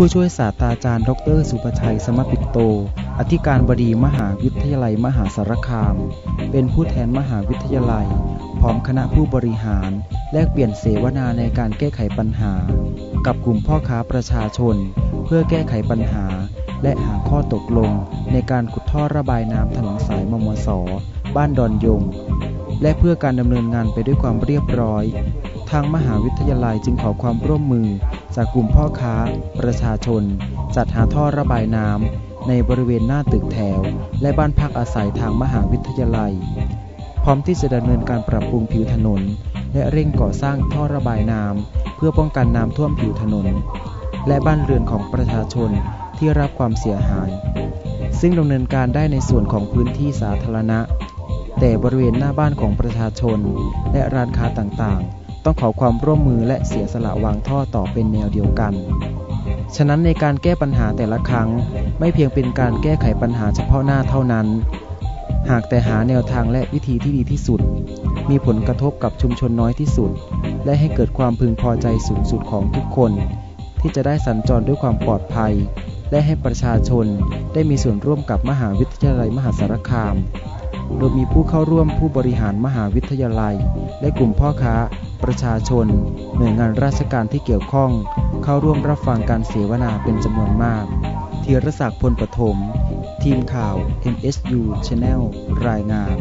ผู้ช่วยศาสตราจารย์ ดร สุประชัย สมปิโต อธิการบดีมหาวิทยาลัยมหาสารคาม เป็นผู้แทนมหาวิทยาลัย พร้อมคณะผู้บริหาร แลกเปลี่ยนเสวนาในการแก้ไขปัญหา กับกลุ่มพ่อค้าประชาชน เพื่อแก้ไขปัญหา และหาข้อตกลง ในการขุดท่อระบายน้ำถนนสายมมส บ้านดอนยง และเพื่อการดำเนินงานไปด้วยความเรียบร้อย ทางมหาวิทยาลัยจึงขอความร่วมมือ จากกลุ่มพ่อค้า ประชาชน จัดหาท่อระบายน้ำในบริเวณหน้าตึกแถว และบ้านพักอาศัยทางมหาวิทยาลัย พร้อมที่จะดำเนินการปรับปรุงผิวถนน และเร่งก่อสร้างท่อระบายน้ำเพื่อป้องกันน้ำท่วมผิวถนน และบ้านเรือนของประชาชนที่รับความเสียหาย ซึ่งดำเนินการได้ในส่วนของพื้นที่สาธารณะ แต่บริเวณหน้าบ้านของประชาชน และร้านค้าต่างๆ ต้องขอความร่วมมือและเสียสละวางท่อต่อเป็นแนวเดียวกัน ฉะนั้นในการแก้ปัญหาแต่ละครั้ง ไม่เพียงเป็นการแก้ไขปัญหาเฉพาะหน้าเท่านั้น หากแต่หาแนวทางและวิธีที่ดีที่สุด มีผลกระทบกับชุมชนน้อยที่สุด และให้เกิดความพึงพอใจสูงสุดของทุกคน ที่จะได้สัญจรด้วยความปลอดภัย และให้ประชาชนได้มีส่วนร่วมกับมหาวิทยาลัยมหาสารคาม โดยมีผู้เข้าร่วมผู้บริหารมหาวิทยาลัย และกลุ่มพ่อค้า ประชาชน หน่วยงานราชการที่เกี่ยวข้อง เข้าร่วมรับฟังการเสวนาเป็นจำนวนมากธีรศักดิ์พลปฐม ทีมข่าว MSU Channel รายงาน